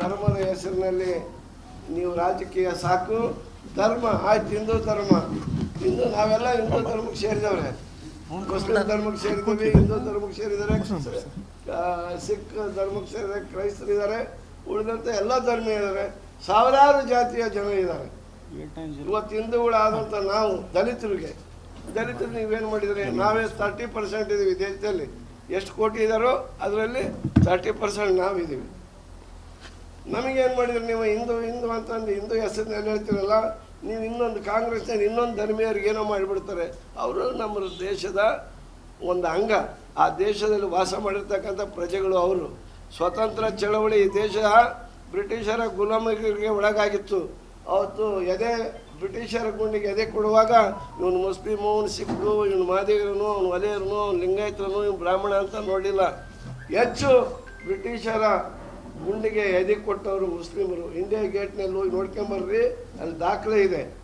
ಧರ್ಮದ ಹೆಸರಿನಲ್ಲಿ ನೀವು ರಾಜಕೀಯ ಸಾಕು. ಧರ್ಮ ಆಯ್ತು ಹಿಂದೂ ಧರ್ಮ. ಹಿಂದೂ ನಾವೆಲ್ಲ ಹಿಂದೂ ಧರ್ಮಕ್ಕೆ ಸೇರಿದವ್ರೆ. ಮುಸ್ಲಿಂ ಧರ್ಮಕ್ಕೆ ಸೇರಿದ್ದೀವಿ ಹಿಂದೂ ಧರ್ಮಕ್ಕೆ ಸೇರಿದ್ದಾರೆ ಆ, ಸಿಖ್ ಧರ್ಮಕ್ಕೆ ಸೇರಿದ್ದಾರೆ ಕ್ರೈಸ್ತರಿದ್ದಾರೆ ಉಳಿದಂತೆ ಎಲ್ಲ ಧರ್ಮ ಇದ್ದಾರೆ. ಸಾವಿರಾರು ಜಾತಿಯ ಜನ ಇದ್ದಾರೆ. ಇವತ್ತು ಹಿಂದೂಗಳಾದಂಥ ನಾವು ದಲಿತರಿಗೆ ದಲಿತರು ನೀವೇನು ಮಾಡಿದರೆ? ನಾವೇ ತರ್ಟಿ ಪರ್ಸೆಂಟ್ ಇದ್ದೀವಿ ದೇಶದಲ್ಲಿ. ಎಷ್ಟು ಕೋಟಿ ಇದ್ದಾರೋ ಅದರಲ್ಲಿ ತರ್ಟಿ ಪರ್ಸೆಂಟ್ ನಾವಿದ್ದೀವಿ. ನಮಗೇನು ಮಾಡಿದ್ರು ನೀವು? ಹಿಂದೂ ಹಿಂದೂ ಅಂತಂದು ಹಿಂದೂ ಹೆಸರಿನಲ್ಲಿ ಹೇಳ್ತೀರಲ್ಲ, ನೀವು ಇನ್ನೊಂದು ಕಾಂಗ್ರೆಸ್ನಲ್ಲಿ ಇನ್ನೊಂದು ಧರ್ಮೀಯರಿಗೆ ಏನೋ ಮಾಡಿಬಿಡ್ತಾರೆ. ಅವರು ನಮ್ಮ ದೇಶದ ಒಂದು ಅಂಗ. ಆ ದೇಶದಲ್ಲಿ ವಾಸ ಮಾಡಿರ್ತಕ್ಕಂಥ ಪ್ರಜೆಗಳು ಅವರು. ಸ್ವತಂತ್ರ ಚಳವಳಿ ದೇಶ ಬ್ರಿಟಿಷರ ಗುಲಾಮಗಿರಿಗೆ ಒಳಗಾಗಿತ್ತು. ಅವತ್ತು ಎದೆ, ಬ್ರಿಟಿಷರ ಗುಂಡಿಗೆ ಎದೆ ಕೊಡುವಾಗ ಇವನು ಮುಸ್ಲಿಮು ಅವ್ನು ಸಿಖ್ಗು ಇವನು ಮಾದಿಗರನು ಅವನು ಒಲೆಯರನು ಅವ್ನು ಲಿಂಗಾಯತರನು ಇವನು ಬ್ರಾಹ್ಮಣ ಅಂತ ನೋಡಿಲ್ಲ ಹೆಚ್ಚು ಬ್ರಿಟಿಷರ ಗುಂಡಿಗೆ ಎದೆ ಕೊಟ್ಟವರು ಮುಸ್ಲಿಮರು. ಇಂಡಿಯಾ ಗೇಟ್ನಲ್ಲಿ ಹೋಗಿ ನೋಡ್ಕೊಂಬರ್ರಿ, ಅಲ್ಲಿ ದಾಖಲೆ ಇದೆ.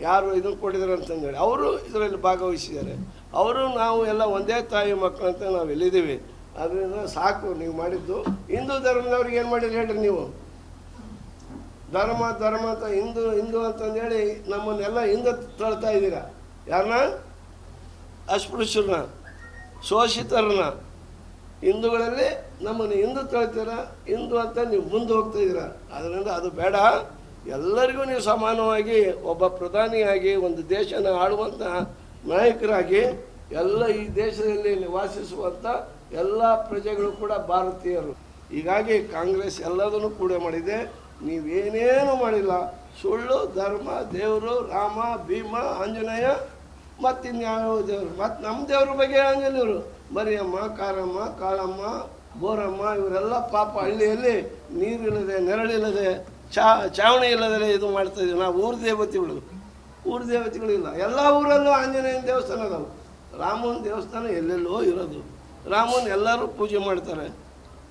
ಯಾರು ಇದನ್ನು ಕೊಟ್ಟಿದ್ದಾರೆ ಅಂತಂದೇಳಿ. ಅವರು ಇದರಲ್ಲಿ ಭಾಗವಹಿಸಿದ್ದಾರೆ. ಅವರು ನಾವು ಎಲ್ಲ ಒಂದೇ ತಾಯಿ ಮಕ್ಕಳು ಅಂತ ನಾವು ಎಲ್ಲಿದ್ದೀವಿ? ಅದರಿಂದ ಸಾಕು, ನೀವು ಮಾಡಿದ್ದು. ಹಿಂದೂ ಧರ್ಮದವ್ರಿಗೆ ಏನು ಮಾಡಿದ್ರಿ ಹೇಳ್ರಿ ನೀವು? ಧರ್ಮ ಧರ್ಮ ಅಂತ, ಹಿಂದೂ ಹಿಂದೂ ಅಂತಂದೇಳಿ ನಮ್ಮನ್ನೆಲ್ಲ ಹಿಂದೆ ತಳ್ತಾ ಇದ್ದೀರಾ? ಯಾರನ್ನ? ಅಸ್ಪೃಶ್ಯರನ್ನ, ಶೋಷಿತರನ್ನ. ಹಿಂದೂಗಳಲ್ಲಿ ನಮ್ಮನ್ನು ಹಿಂದೂ ತಳ್ತೀರ ಹಿಂದೂ ಅಂತ ನೀವು ಮುಂದೆ ಹೋಗ್ತಾ ಇದ್ದೀರಾ? ಅದರಿಂದ ಅದು ಬೇಡ. ಎಲ್ಲರಿಗೂ ನೀವು ಸಮಾನವಾಗಿ ಒಬ್ಬ ಪ್ರಧಾನಿಯಾಗಿ, ಒಂದು ದೇಶನ ಆಳುವಂಥ ನಾಯಕರಾಗಿ, ಎಲ್ಲ ಈ ದೇಶದಲ್ಲಿ ನಿವಾಸಿಸುವಂಥ ಎಲ್ಲ ಪ್ರಜೆಗಳು ಕೂಡ ಭಾರತೀಯರು. ಹೀಗಾಗಿ ಕಾಂಗ್ರೆಸ್ ಎಲ್ಲದನ್ನು ಕೂಡ ಮಾಡಿದೆ. ನೀವೇನೇನು ಮಾಡಿಲ್ಲ. ಸುಳ್ಳು, ಧರ್ಮ, ದೇವರು, ರಾಮ, ಭೀಮ, ಆಂಜನೇಯ ಮತ್ತು ಇನ್ಯಾವ ದೇವರು. ಮತ್ತು ನಮ್ಮ ದೇವ್ರ ಬಗ್ಗೆ ಹೇಳಂಗಿಲ್ಲ ಇವರು? ಮರಿಯಮ್ಮ, ಕಾರಮ್ಮ, ಕಾಳಮ್ಮ ಬೋರಮ್ಮ ಇವರೆಲ್ಲ ಪಾಪ ಹಳ್ಳಿಯಲ್ಲಿ ನೀರಿಲ್ಲದೆ, ನೆರಳಿಲ್ಲದೆ, ಚಾ, ಚಾವಣಿ ಇಲ್ಲದೆ ಇದು ಮಾಡ್ತಾ ನಾವು ಊರು ದೇವತೆಗಳು ಊರು ದೇವತೆಗಳಿಲ್ಲ ಎಲ್ಲ ಊರಲ್ಲೂ ಆಂಜನೇಯನ ದೇವಸ್ಥಾನ ಅದಾವೆ. ರಾಮನ ದೇವಸ್ಥಾನ ಎಲ್ಲೆಲ್ಲೋ ಇರೋದು. ರಾಮನ ಎಲ್ಲರೂ ಪೂಜೆ ಮಾಡ್ತಾರೆ.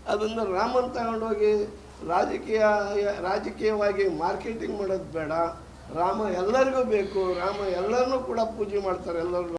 ಅದನ್ನು ರಾಮನ್ ತಗೊಂಡೋಗಿ ರಾಜಕೀಯ, ರಾಜಕೀಯವಾಗಿ ಮಾರ್ಕೆಟಿಂಗ್ ಮಾಡೋದು ಬೇಡ. ರಾಮ ಎಲ್ಲರಿಗೂ ಬೇಕು ರಾಮ ಎಲ್ಲರನ್ನೂ ಕೂಡ ಪೂಜೆ ಮಾಡ್ತಾರೆ ಎಲ್ಲರೂ.